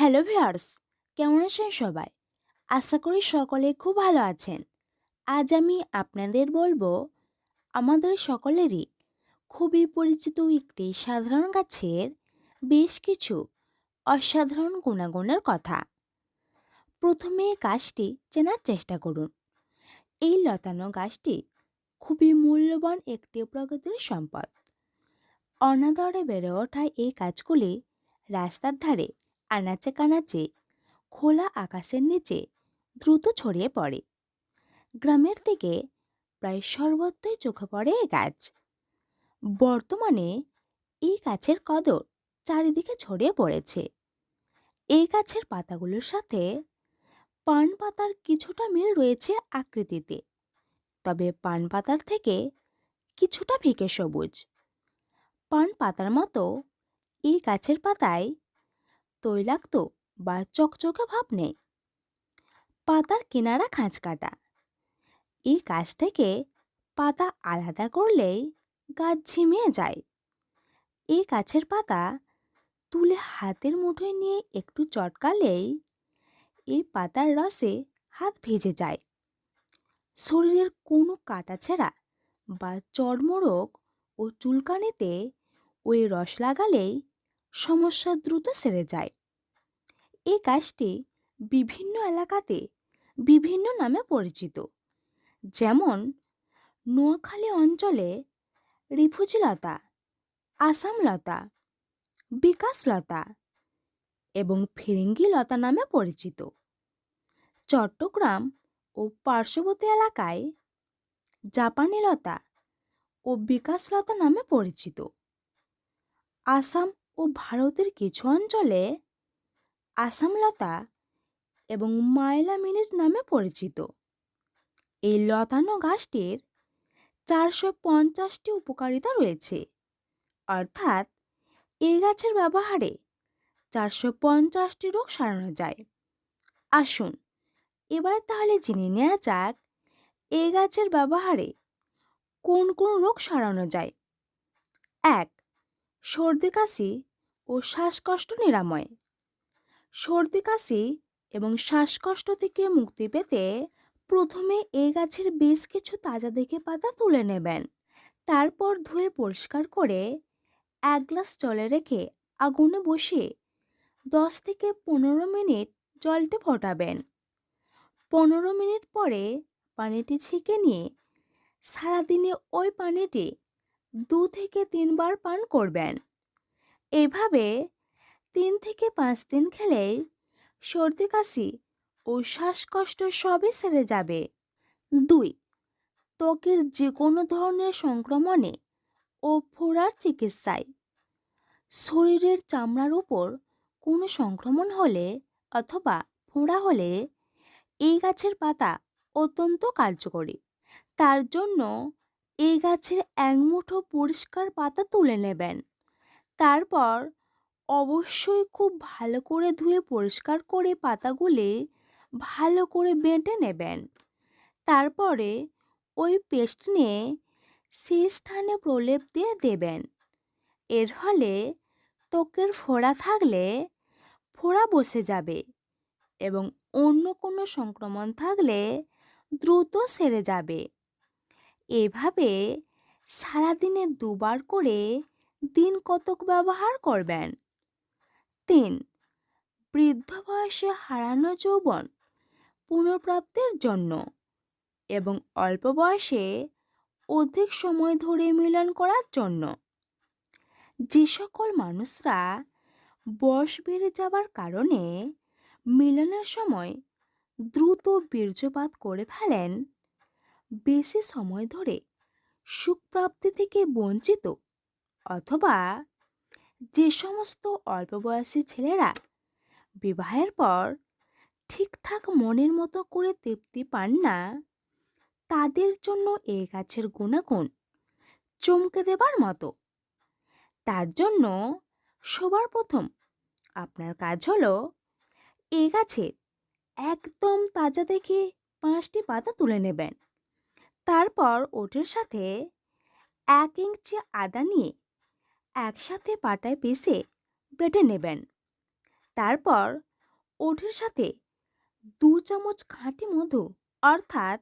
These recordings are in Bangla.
হ্যালো ভিয়ার্স কেমন আছেন সবাই? আশা করি সকলে খুব ভালো আছেন। আজ আমি আপনাদের বলব, আমাদের সকলেরই খুবই পরিচিত একটি সাধারণ গাছের বেশ কিছু অসাধারণ গুণাগুণের কথা। প্রথমে গাছটি চেনার চেষ্টা করুন। এই লতানো গাছটি খুবই মূল্যবান একটি প্রকৃতির সম্পদ। অনাদরে বেড়ে ওঠা এই গাছগুলি রাস্তার ধারে আনাচে কানাচে, খোলা আকাশের নিচে দ্রুত ছড়িয়ে পড়ে। গ্রামের দিকে প্রায় সর্বত্রই চোখে পড়ে এ গাছ। বর্তমানে এই গাছের কদর চারিদিকে ছড়িয়ে পড়েছে। এই গাছের পাতাগুলোর সাথে পান পাতার কিছুটা মিল রয়েছে আকৃতিতে, তবে পান পাতার থেকে কিছুটা ফিকে সবুজ। পান পাতার মতো এই গাছের পাতায় তৈলাক্ত বা চকচকে ভাব নেই। পাতার কিনারা খাঁজ কাটা। এই গাছ থেকে পাতা আলাদা করলেই গাছ ঝিমিয়ে যায়। এই গাছের পাতা তুলে হাতের মুঠোয় নিয়ে একটু চটকালেই এই পাতার রসে হাত ভেজে যায়। শরীরের কোনো কাটাছেঁড়া বা চর্মরোগ ও চুলকানিতে ওই রস লাগালেই সমস্যা দ্রুত সেরে যায়। এই গাছটি বিভিন্ন এলাকাতে বিভিন্ন নামে পরিচিত। যেমন নোয়াখালী অঞ্চলে রিফুজিলতা, আসামলতা, বিকাশলতা এবং ফিরিঙ্গি লতা নামে পরিচিত। চট্টগ্রাম ও পার্শ্ববর্তী এলাকায় জাপানি লতা ও বিকাশলতা নামে পরিচিত। আসাম ও ভারতের কিছু অঞ্চলে আসামলতা এবং মায়লা নামে পরিচিত। এই লতানো গাছটির চারশো পঞ্চাশটি উপকারিতা রয়েছে। অর্থাৎ এই গাছের ব্যবহারে চারশো পঞ্চাশটি রোগ সারানো যায়। আসুন এবার তাহলে জেনে নেওয়া যাক এই গাছের ব্যবহারে কোন কোন রোগ সারানো যায়। এক, সর্দি, কাশি ও শ্বাসকষ্ট নিরাময়। সর্দি কাশি এবং শ্বাসকষ্ট থেকে মুক্তি পেতে প্রথমে এই গাছের বেশ কিছু তাজা দেখে পাতা তুলে নেবেন। তারপর ধুয়ে পরিষ্কার করে এক গ্লাস জলে রেখে আগুনে বসিয়ে দশ থেকে পনেরো মিনিট জলটি ফোটাবেন। পনেরো মিনিট পরে পানিটি ছেঁকে নিয়ে সারাদিনে ওই পানিটি দু থেকে তিনবার পান করবেন। এভাবে তিন থেকে পাঁচ দিন খেলেই সর্দি, কাশি ও শ্বাসকষ্ট সবই সেরে যাবে। দুই, ত্বকের যে কোনো ধরনের সংক্রমণে ও ফোড়ার চিকিৎসায়। শরীরের চামড়ার উপর কোনো সংক্রমণ হলে অথবা ফোঁড়া হলে এই গাছের পাতা অত্যন্ত কার্যকরী। তার জন্য এই গাছের এক মুঠো পরিষ্কার পাতা তুলে নেবেন। তারপর অবশ্যই খুব ভালো করে ধুয়ে পরিষ্কার করে পাতাগুলি ভালো করে বেঁটে নেবেন। তারপরে ওই পেস্ট নিয়ে সেই স্থানে প্রলেপ দিয়ে দেবেন। এর ফলে ত্বকের ফোড়া থাকলে ফোড়া বসে যাবে এবং অন্য কোনো সংক্রমণ থাকলে দ্রুত সেরে যাবে। এভাবে সারাদিনে দুবার করে দিন কতক ব্যবহার করবেন? তিন, বৃদ্ধ বয়সে হারানো যৌবন পুনঃপ্রাপ্তির জন্য এবং অল্প বয়সে অধিক সময় ধরে মিলন করার জন্য। যে সকল মানুষরা বয়স বেড়ে যাবার কারণে মিলনের সময় দ্রুত বীর্যপাত করে ফেলেন, বেশি সময় ধরে সুখপ্রাপ্তি থেকে বঞ্চিত অথবা যে সমস্ত অল্প বয়সী ছেলেরা বিবাহের পর ঠিকঠাক মনের মতো করে তৃপ্তি পান না, তাদের জন্য এই গাছের গুণাগুণ চমকে দেবার মতো। তার জন্য সবার প্রথম আপনার কাজ হলো এই গাছের একদম তাজা দেখে পাঁচটি পাতা তুলে নেবেন। তারপর ওটের সাথে এক ইঞ্চি আদা নিয়ে একসাথে পাটায় পিষে বেটে নেবেন। তারপর ওঠের সাথে দু চামচ খাঁটি মধু, অর্থাৎ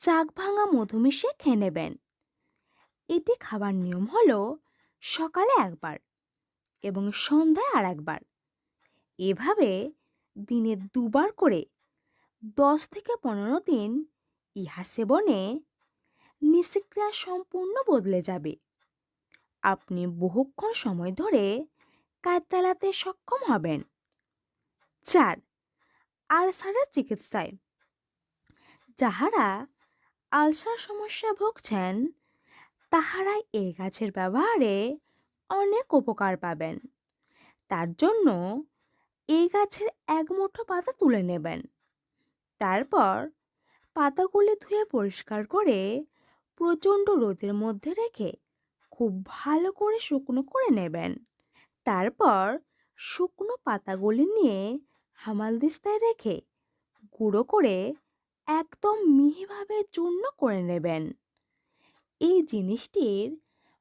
চাক ভাঙা মধু মিশিয়ে খেয়ে নেবেন। এটি খাবার নিয়ম হলো সকালে একবার এবং সন্ধ্যায় আর একবার এভাবে দিনে দুবার করে দশ থেকে পনেরো দিন ইহা সেবনে নিষিক্রিয়া সম্পূর্ণ বদলে যাবে। আপনি বহুক্ষণ সময় ধরে কাজ চালাতে সক্ষম হবেন। চার আলসারের চিকিৎসায়। যাহারা আলসার সমস্যা ভুগছেন তাহারা এই গাছের ব্যবহারে অনেক উপকার পাবেন। তার জন্য এই গাছের এক মুঠো পাতা তুলে নেবেন। তারপর পাতাগুলি ধুয়ে পরিষ্কার করে প্রচণ্ড রোদের মধ্যে রেখে খুব ভালো করে শুকনো করে নেবেন। তারপর শুকনো পাতাগুলি নিয়ে হামালদিস্তায় রেখে গুঁড়ো করে একদম মিহিভাবে চূর্ণ করে নেবেন। এই জিনিসটির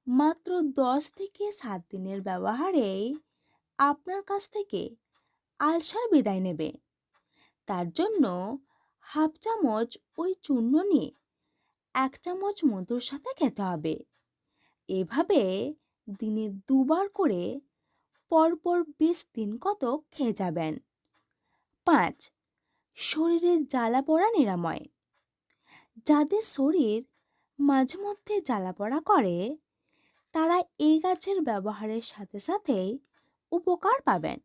মাত্র দশ থেকে সাত দিনের ব্যবহারেই আপনার কাছ থেকে আলসার বিদায় নেবে। তার জন্য হাফ চামচ ওই চূর্ণ নিয়ে এক চামচ মধুর সাথে খেতে হবে। এভাবে দিনে দুবার করে পরপর বিশ দিন কত খেয়ে যাবেন? পাঁচ, শরীরের জ্বালা পড়া নিরাময়। যাদের শরীর মাঝে মধ্যে জ্বালা পড়া করে, তারা এই গাছের ব্যবহারের সাথে সাথেই উপকার পাবেন।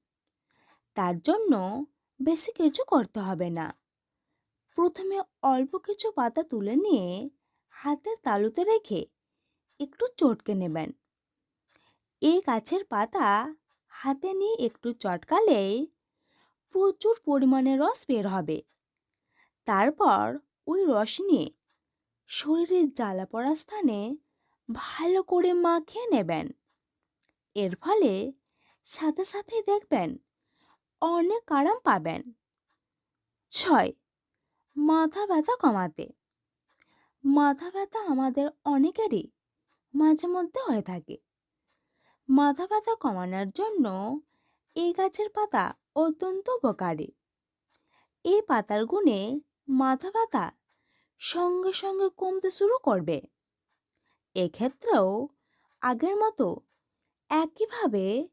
তার জন্য বেশি কিছু করতে হবে না। প্রথমে অল্প কিছু পাতা তুলে নিয়ে হাতের তালুতে রেখে একটু চটকে নেবেন। এই গাছের পাতা হাতে নিয়ে একটু চটকালেই প্রচুর পরিমাণে রস বের হবে। তারপর ওই রস নিয়ে শরীরের জ্বালা পড়া স্থানে ভালো করে মাখিয়ে নেবেন। এর ফলে সাথে সাথেই দেখবেন অনেক আরাম পাবেন। ছয়, মাথা ব্যথা কমাতে। মাথা ব্যথা আমাদের অনেকেরই মাঝে মধ্যে হয়ে থাকে। মাথা ব্যথা কমানোর জন্য এই গাছের পাতা অত্যন্ত উপকারী। এই পাতার গুণে মাথা ব্যথা সঙ্গে সঙ্গে কমতে শুরু করবে। এক্ষেত্রেও আগের মতো একইভাবে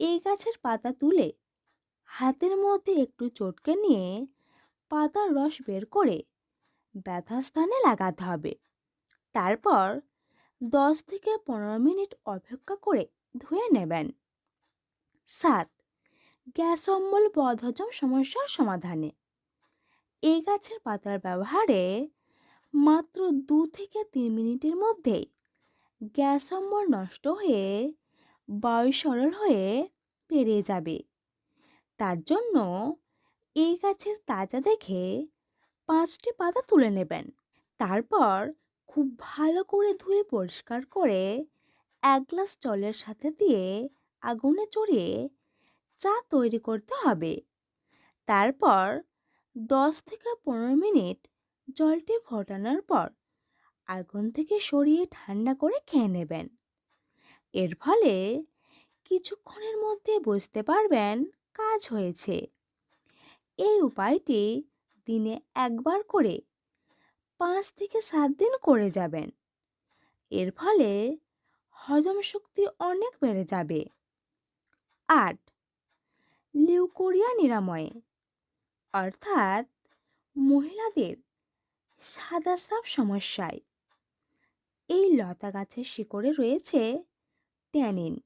এই গাছের পাতা তুলে হাতের মধ্যে একটু চটকে নিয়ে পাতার রস বের করে ব্যথা স্থানে লাগাতে হবে। তারপর দশ থেকে পনেরো মিনিট অপেক্ষা করে ধুয়ে নেবেন। সাত, গ্যাস অম্বল বদহজম সমস্যার সমাধানে। এই গাছের পাতার ব্যবহারে মাত্র দু থেকে তিন মিনিটের মধ্যেই গ্যাস অম্বল নষ্ট হয়ে বায়ু সরল হয়ে বেরিয়ে যাবে। তার জন্য এই গাছের তাজা দেখে পাঁচটি পাতা তুলে নেবেন। তারপর খুব ভালো করে ধুয়ে পরিষ্কার করে এক গ্লাস জলের সাথে দিয়ে আগুনে চড়িয়ে চা তৈরি করতে হবে। তারপর দশ থেকে পনেরো মিনিট জলটি ফোটানোর পর আগুন থেকে সরিয়ে ঠান্ডা করে খেয়ে নেবেন। এর ফলে কিছুক্ষণের মধ্যে বুঝতে পারবেন কাজ হয়েছে। এই উপায়টি দিনে একবার করে পাঁচ থেকে সাত দিন করে যাবেন। এর ফলে হজম শক্তি অনেক বেড়ে যাবে। আট, লিউকোরিয়া নিরাময়ে। অর্থাৎ মহিলাদের সাদা স্রাব সমস্যায়। এই লতা গাছের শিকড়ে রয়েছে ট্যানিন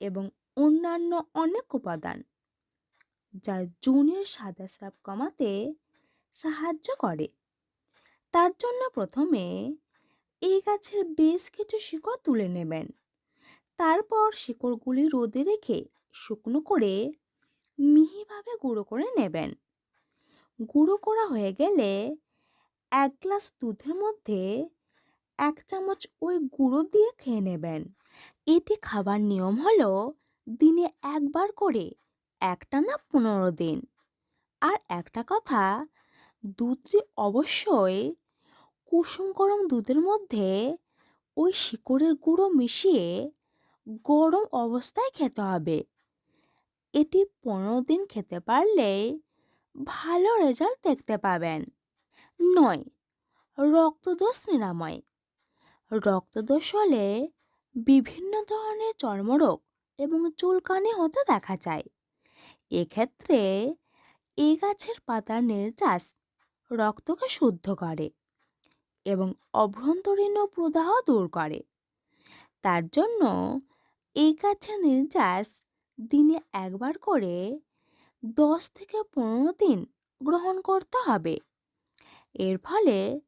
এবং অন্যান্য অনেক উপাদান, যা যৌনের সাদা স্রাব কমাতে সাহায্য করে। তার জন্য প্রথমে এই গাছের বেশ কিছু শিকড় তুলে নেবেন। তারপর শিকড়গুলি রোদে রেখে শুকনো করে মিহিভাবে গুঁড়ো করে নেবেন। গুঁড়ো করা হয়ে গেলে এক গ্লাস দুধের মধ্যে এক চামচ ওই গুঁড়ো দিয়ে খেয়ে নেবেন। এতে খাবার নিয়ম হলো দিনে একবার করে একটা না পনেরো দিন। আর একটা কথা দুধটি অবশ্যই কুসুম গরম দুধের মধ্যে ওই শিকড়ের গুঁড়ো মিশিয়ে গরম অবস্থায় খেতে হবে। এটি পনেরো দিন খেতে পারলে ভালো রেজাল্ট দেখতে পাবেন। নয়, রক্তদোষ নিরাময়। রক্তদোষ হলে বিভিন্ন ধরনের চর্মরোগ এবং চুলকানি হতে দেখা যায়। এক্ষেত্রে এ গাছের পাতার নির্যাস রক্তকে শুদ্ধ করে এবং অভ্যন্তরীণ প্রদাহ দূর করে। তার জন্য এই গাছের নির্যাস দিনে একবার করে দশ থেকে পনেরো দিন গ্রহণ করতে হবে। এর ফলে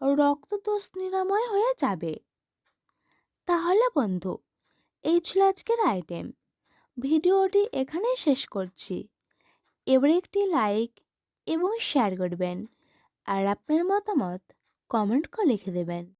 রক্তদোষ নিরাময় হয়ে যাবে। তাহলে বন্ধু, এই ছিল আজকের আইটেম ভিডিওটি এখানেই শেষ করছি। এবার একটি লাইক এবং শেয়ার করবেন। আর আপনার মতামত কমেন্ট করে লিখে দেবেন।